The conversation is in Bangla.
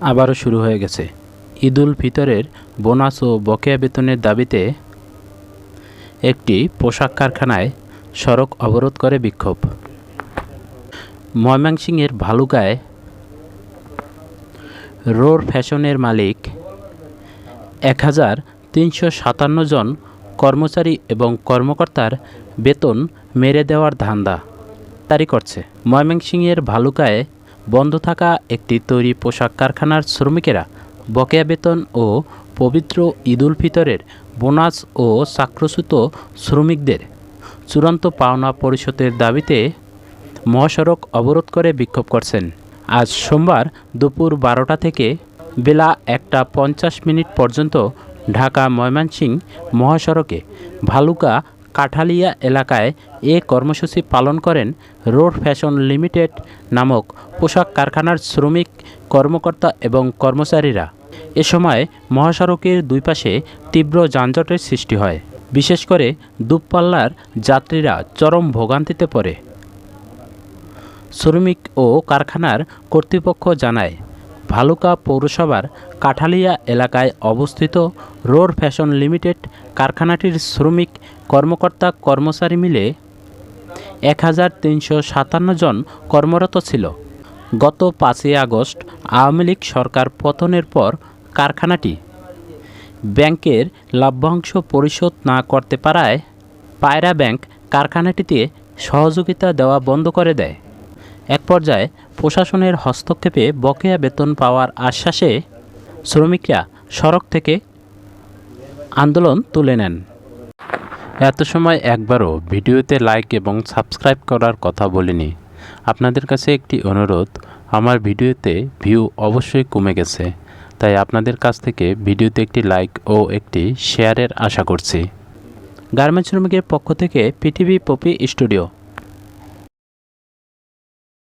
আবারও শুরু হয়ে গেছে। ঈদুল ফিতরের বোনাস ও বকেয়া বেতনের দাবিতে একটি পোশাক কারখানায় সড়ক অবরোধ করে বিক্ষোভ। ময়মনসিংহের ভালুকায় রোর ফ্যাশনের মালিক এক হাজার তিনশো সাতান্ন জন কর্মচারী এবং কর্মকর্তার বেতন মেরে দেওয়ার ধান্দা তারি করছে। ময়মনসিংহের ভালুকায় বন্ধ থাকা একটি তৈরি পোশাক কারখানার শ্রমিকেরা বকেয়া বেতন ও পবিত্র ঈদুল ফিতরের বোনাস ও চাকরচ্যুত শ্রমিকদের চূড়ান্ত পাওনা পরিশোধের দাবিতে মহাসড়ক অবরোধ করে বিক্ষোভ করছেন। আজ সোমবার দুপুর বারোটা থেকে বেলা একটা পঞ্চাশ মিনিট পর্যন্ত ঢাকা ময়মনসিংহ মহাসড়কে ভালুকা কাঠালিয়া এলাকায় এ কর্মসূচি পালন করেন রোড ফ্যাশন লিমিটেড নামক পোশাক কারখানার শ্রমিক, কর্মকর্তা এবং কর্মচারীরা। এ সময় মহাসড়কের দুই পাশে তীব্র যানজটের সৃষ্টি হয়। বিশেষ করে দূরপাল্লার যাত্রীরা চরম ভোগান্তিতে পড়ে। শ্রমিক ও কারখানার কর্তৃপক্ষ জানায় ভালুকা পৌরসভার কাঠালিয়া এলাকায় অবস্থিত রোড ফ্যাশন লিমিটেড কারখানাটির শ্রমিক কর্মকর্তা কর্মচারী মিলে এক হাজার তিনশো সাতান্ন জন কর্মরত ছিল। গত পাঁচই আগস্ট আওয়ামী লীগ সরকার পতনের পর কারখানাটি ব্যাংকের লভ্যাংশ পরিশোধ না করতে পারায় পায়রা ব্যাংক কারখানাটিতে সহযোগিতা দেওয়া বন্ধ করে দেয়। এক পর্যায়ে প্রশাসনের হস্তক্ষেপে বকেয়া বেতন পাওয়ার আশ্বাসে শ্রমিকরা সড়ক থেকে আন্দোলন তুলে নেন। এত সময় একবারও ভিডিওতে লাইক এবং সাবস্ক্রাইব করার কথা বলিনি। আপনাদের কাছে একটি অনুরোধ, আমার ভিডিওতে ভিউ অবশ্যই কমে গেছে। তাই আপনাদের কাছ থেকে ভিডিওতে একটি লাইক ও একটি শেয়ারের আশা করছি। গার্মেন্টস শ্রমিকের পক্ষ থেকে পিটিভি পপি স্টুডিও